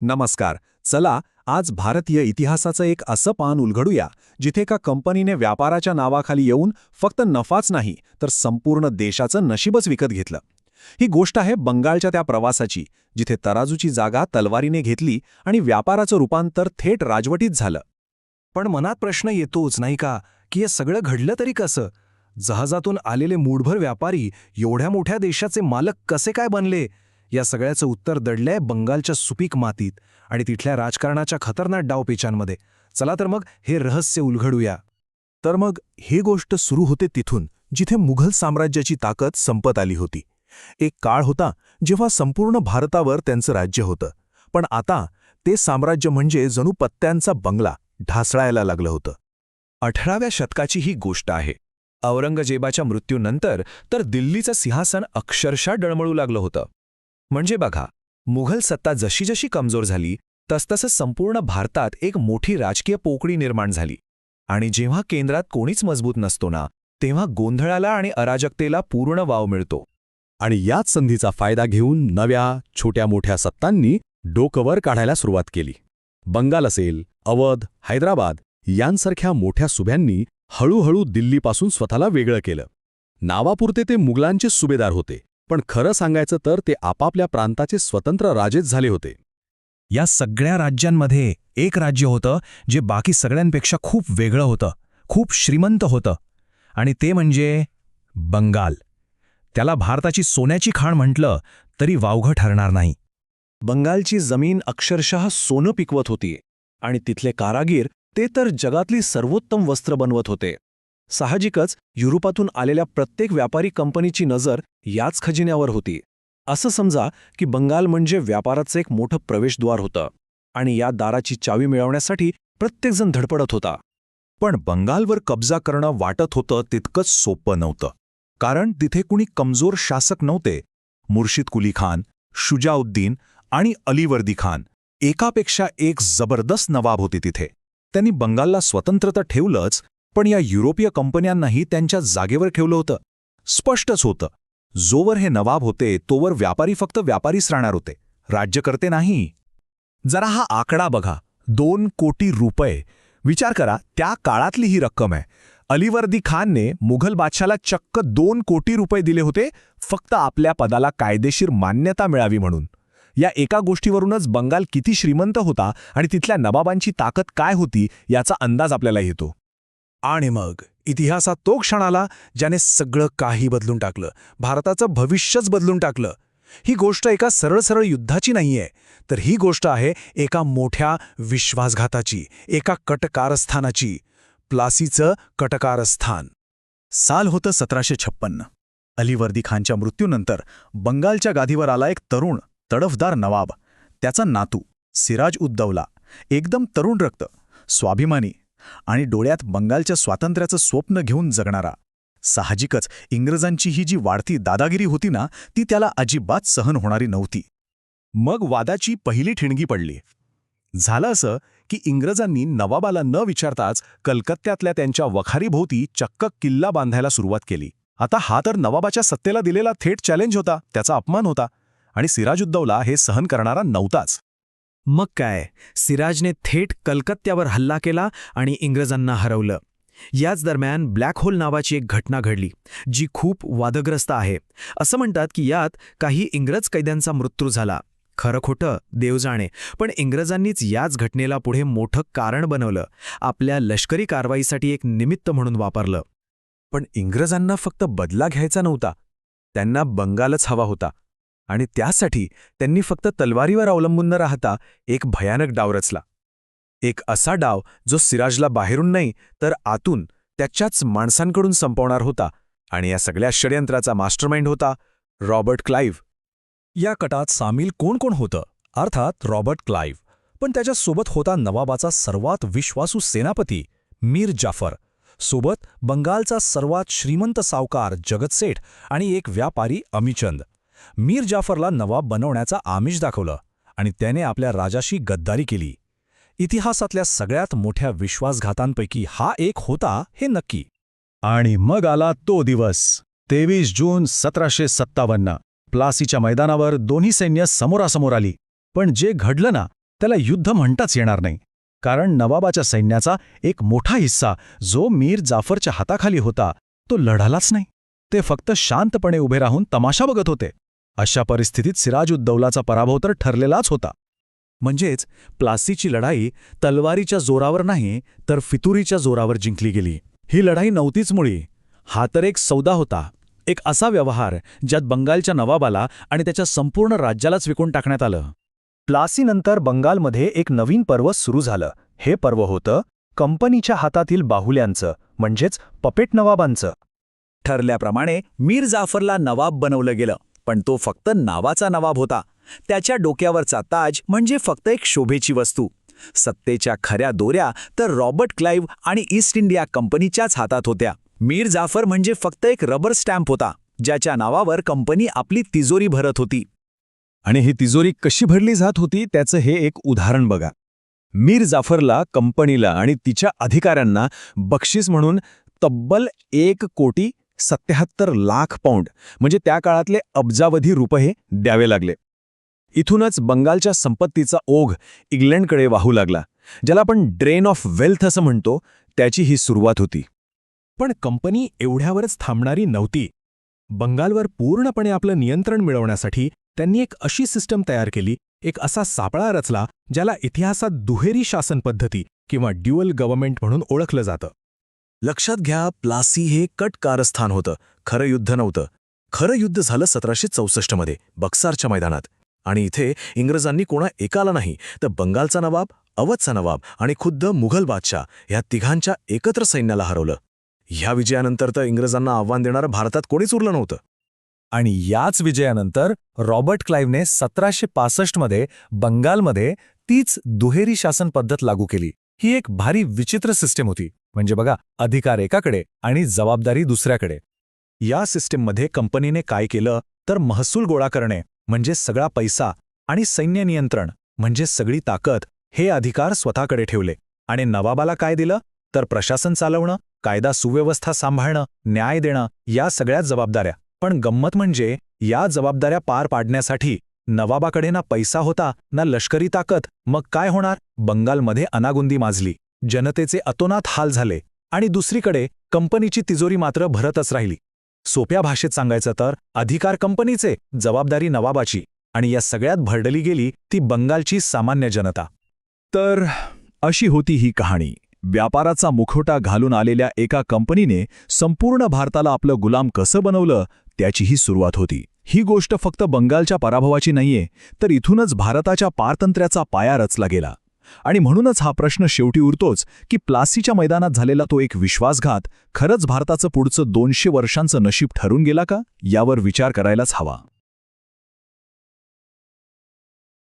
नमस्कार. चला आज भारतीय इतिहासाचं एक असं पान उलगडूया जिथे का कंपनीने व्यापाराच्या नावाखाली येऊन फक्त नफाच नाही तर संपूर्ण देशाचं नशीबच विकत घेतलं. ही गोष्ट आहे बंगालच्या त्या प्रवासाची जिथे तराजूची जागा तलवारीने घेतली आणि व्यापाराचं रूपांतर थेट राजवटीत झालं. पण मनात प्रश्न येतोच नाही का की हे सगळं घडलं तरी कसं? जहाजातून आलेले मूढभर व्यापारी एवढ्या मोठ्या देशाचे मालक कसे काय बनले? या सगळ्याचं उत्तर दडलंय बंगालच्या सुपीक मातीत आणि तिथल्या राजकारणाच्या खतरनाक डावपेचांमध्ये चला तर मग हे रहस्य उलघडूया तर मग हे गोष्ट सुरू होते तिथून जिथे मुघल साम्राज्याची ताकद संपत आली होती. एक काळ होता जेव्हा संपूर्ण भारतावर त्यांचं राज्य होतं. पण आता ते साम्राज्य म्हणजे जणू पत्त्यांचा बंगला ढासळायला लागलं होतं. अठराव्या शतकाची ही गोष्ट आहे. औरंगजेबाच्या मृत्यूनंतर तर दिल्लीचं सिंहासन अक्षरशः डळमळू लागलं होतं. म्हणजे बघा मुघल सत्ता जशी जशी कमजोर झाली तसतसं संपूर्ण भारतात एक मोठी राजकीय पोकळी निर्माण झाली. आणि जेव्हा केंद्रात कोणीच मजबूत नसतो ना तेव्हा गोंधळाला आणि अराजकतेला पूर्ण वाव मिळतो. आणि याच संधीचा फायदा घेऊन नव्या छोट्या मोठ्या सत्तांनी डोकवर काढायला सुरुवात केली. बंगाल असेल अवध हैदराबाद यांसारख्या मोठ्या सुभ्यांनी हळूहळू दिल्लीपासून स्वतःला वेगळं केलं. नावापुरते ते मुघलांचे सुभेदार होते. पण खरं सांगायचं तर ते आपापल्या प्रांताचे स्वतंत्र राजेच झाले होते. या सगळ्या राज्यांमध्ये एक राज्य होतं जे बाकी सगळ्यांपेक्षा खूप वेगळं होतं खूप श्रीमंत होतं आणि ते म्हणजे बंगाल. त्याला भारताची सोन्याची खाण म्हटलं तरी वावघं ठरणार नाही. बंगालची जमीन अक्षरशः सोनं पिकवत होती आणि तिथले कारागीर ते तर जगातली सर्वोत्तम वस्त्र बनवत होते. साहजिकच युरोपातून आलेल्या प्रत्येक व्यापारी कंपनीची नजर याच खजिन्यावर होती. असं समजा की बंगाल म्हणजे व्यापाराचं एक मोठं प्रवेशद्वार होतं आणि या दाराची चावी मिळवण्यासाठी प्रत्येकजण धडपडत होता. पण बंगालवर कब्जा करणं वाटत होतं तितकंच सोपं नव्हतं. कारण तिथे कुणी कमजोर शासक नव्हते. मुर्शिद कुली खान शुजाउद्दीन आणि अलीवर्दी खान एकापेक्षा एक जबरदस्त नवाब होते तिथे. त्यांनी बंगालला स्वतंत्र तर ठेवलंच पण या युरोपीय कंपन्यांनाही त्यांच्या जागेवर ठेवलं होतं. स्पष्टच होतं. जोवर हे नवाब होते तोवर व्यापारी फक्त व्यापारीच राहणार होते. राज्यकर्ते नाही. जरा हा आकडा बघा. दोन कोटी रुपये. विचार करा त्या काळातली ही रक्कम आहे. अलीवर्दी खानने मुघल बादशाला चक्क दोन कोटी रुपये दिले होते फक्त आपल्या पदाला कायदेशीर मान्यता मिळावी म्हणून. या एका गोष्टीवरूनच बंगाल किती श्रीमंत होता आणि तिथल्या नवाबांची ताकद काय होती याचा अंदाज आपल्याला येतो. आणि मग इतिहासात तो क्षण आला ज्याने सगळं काही बदलून टाकलं. भारताचं भविष्यच बदलून टाकलं. ही गोष्ट एका सरळ सरळ युद्धाची नाहीये तर ही गोष्ट आहे एका मोठ्या विश्वासघाताची एका कटकारस्थानाची. प्लासीचं कटकारस्थान. साल होतं सतराशे छप्पन्न. अलीवर्दी खानच्या मृत्यूनंतर बंगालच्या गादीवर आला एक तरुण तडफदार नवाब. त्याचा नातू सिराज उद्दौला. एकदम तरुण रक्त स्वाभिमानी आणि डोळ्यात बंगालच्या स्वातंत्र्याचं स्वप्न घेऊन जगणारा. साहजिकच इंग्रजांची ही जी वाढती दादागिरी होती ना ती त्याला अजिबात सहन होणारी नव्हती. मग वादाची पहिली ठिणगी पडली. झालं असं की इंग्रजांनी नवाबाला न विचारताच कलकत्त्यातल्या त्यांच्या वखारीभोवती चक्क किल्ला बांधायला सुरुवात केली. आता हा तर नवाबाच्या सत्तेला दिलेला थेट चॅलेंज होता त्याचा अपमान होता आणि सिराजुद्दौला हे सहन करणारा नव्हताच. मग काय? सिराजने थेट कलकत्त्यावर हल्ला केला आणि इंग्रजांना हरवलं. याच दरम्यान ब्लॅक होल नावाची एक घटना घडली जी खूप वादग्रस्त आहे. असं म्हणतात की यात काही इंग्रज कैद्यांचा मृत्यू झाला. खरं खोटं देव जाणे पण इंग्रजांनीच याच घटनेला पुढे मोठं कारण बनवलं आपल्या लष्करी कारवाईसाठी एक निमित्त म्हणून वापरलं. पण इंग्रजांना फक्त बदला घ्यायचा नव्हता. त्यांना बंगालच हवा होता. आणि त्यासाठी त्यांनी फक्त तलवारीवर अवलंबून न राहता एक भयानक डाव रचला. एक असा डाव जो सिराजला बाहेरून नाही तर आतून त्याच्याच माणसांकडून संपवणार होता आणि या सगळ्या षडयंत्राचा मास्टरमाइंड होता रॉबर्ट क्लाईव्ह या कटात सामील कोण कोण होतं? अर्थात रॉबर्ट क्लाईव्ह पण त्याच्यासोबत होता नवाबाचा सर्वात विश्वासू सेनापती मीर जाफर. सोबत बंगालचा सर्वात श्रीमंत सावकार जगतसेठ आणि एक व्यापारी अमीचंद. मीर जाफरला नवाब बनवण्याचा आमिष दाखवलं आणि त्याने आपल्या राजाशी गद्दारी केली. इतिहासातल्या सगळ्यात मोठ्या विश्वासघातांपैकी हा एक होता हे नक्की. आणि मग आला तो दिवस तेवीस जून सतराशे सत्तावन्न. प्लासीच्या मैदानावर दोन्ही सैन्य समोरासमोर आली. पण जे घडलं ना त्याला युद्ध म्हणताच येणार नाही. कारण नवाबाच्या सैन्याचा एक मोठा हिस्सा जो मीर जाफरच्या हाताखाली होता तो लढालाच नाही. ते फक्त शांतपणे उभे राहून तमाशा बघत होते. अशा परिस्थितीत सिराजुद्दौलाचा पराभव तर ठरलेलाच होता. म्हणजेच प्लासीची लढाई तलवारीच्या जोरावर नाही तर फितुरीच्या जोरावर जिंकली गेली. ही लढाई नव्हतीच मुळी. हा तर एक सौदा होता. एक असा व्यवहार ज्यात बंगालच्या नवाबाला आणि त्याच्या संपूर्ण राज्यालाच विकून टाकण्यात आलं. प्लासीनंतर बंगालमध्ये एक नवीन पर्व सुरू झालं. हे पर्व होतं कंपनीच्या हातातील बाहुल्यांचं म्हणजेच पपेट नवाबांचं. ठरल्याप्रमाणे मीर जाफरला नवाब बनवलं गेलं. पण तो फक्त नावाचा नवाब होता. त्याच्या डोक्यावरचा ताज म्हणजे फक्त एक शोभेची वस्तू. सत्तेच्या खऱ्या दोऱ्या तर रॉबर्ट क्लाईव्ह आणि ईस्ट इंडिया कंपनीच्याच हातात होत्या. मीर जाफर म्हणजे फक्त एक रबर स्टॅम्प होता ज्याच्या नावावर कंपनी आपली तिजोरी भरत होती. आणि ही तिजोरी कशी भरली जात होती त्याचं हे एक उदाहरण बघा. मीर जाफरला कंपनीला आणि तिच्या अधिकाऱ्यांना बक्षीस म्हणून तब्बल एक कोटी सत्याहत्तर लाख पाऊंड म्हणजे त्या काळातले अब्जावधी रुपये द्यावे लागले. इथूनच बंगालच्या संपत्तीचा ओघ इंग्लंडकडे वाहू लागला ज्याला आपण ड्रेन ऑफ वेल्थ असं म्हणतो त्याची ही सुरुवात होती. पण कंपनी एवढ्यावरच थांबणारी नव्हती. बंगालवर पूर्णपणे आपलं नियंत्रण मिळवण्यासाठी त्यांनी एक अशी सिस्टम तयार केली एक असा सापळा रचला ज्याला इतिहासात दुहेरी शासन पद्धती किंवा ड्युअल गव्हर्नमेंट म्हणून ओळखलं जातं. लक्षात घ्या प्लासी हे कट कारस्थान होतं. खरं युद्ध नव्हतं. खरं युद्ध झालं सतराशे चौसष्टमध्ये बक्सारच्या मैदानात. आणि इथे इंग्रजांनी कोणा एकाला नाही तर बंगालचा नवाब अवधचा नवाब आणि खुद्द मुघल बादशाह ह्या तिघांच्या एकत्र सैन्याला हरवलं. ह्या विजयानंतर तर इंग्रजांना आव्हान देणारं भारतात कोणीच उरलं नव्हतं. आणि याच विजयानंतर रॉबर्ट क्लाईव्हने सतराशे पासष्टमध्ये बंगालमध्ये तीच दुहेरी शासन पद्धत लागू केली. ही एक भारी विचित्र सिस्टीम होती. म्हणजे बघा अधिकार एकाकडे आणि जबाबदारी दुसऱ्याकडे. या सिस्टीममध्ये कंपनीने काय केलं तर महसूल गोळा करणे म्हणजे सगळा पैसा आणि सैन्य नियंत्रण म्हणजे सगळी ताकद हे अधिकार स्वतःकडे ठेवले. आणि नवाबाला काय दिलं? तर प्रशासन चालवणं कायदा सुव्यवस्था सांभाळणं न्याय देणं या सगळ्याच जबाबदाऱ्या. पण गंमत म्हणजे या जबाबदाऱ्या पार पाडण्यासाठी नवाबाकडे ना पैसा होता ना लष्करी ताकद मग काय होणार? बंगालमध्ये अनागुंदी माजली. जनतेचे अतोनात हाल झाले आणि दुसरीकडे कंपनीची तिजोरी मात्र भरतच राहिली. सोप्या भाषेत सांगायचं तर अधिकार कंपनीचे जबाबदारी नवाबाची आणि या सगळ्यात भरडली गेली ती बंगालची सामान्य जनता. तर अशी होती ही कहाणी. व्यापाराचा मुखवटा घालून आलेल्या एका कंपनीने संपूर्ण भारताला आपलं गुलाम कसं बनवलं त्याचीही सुरुवात होती. ही गोष्ट फक्त बंगालच्या पराभवाची नाहीये तर इथूनच भारताच्या पारतंत्र्याचा पाया रचला गेला. आणि म्हणूनच हा प्रश्न शेवटी उरतोच की प्लासीच्या मैदानात झालेला तो एक विश्वासघात खरंच भारताचं पुढचं दोनशे वर्षांचं नशीब ठरून गेला का? यावर विचार करायलाच हवा.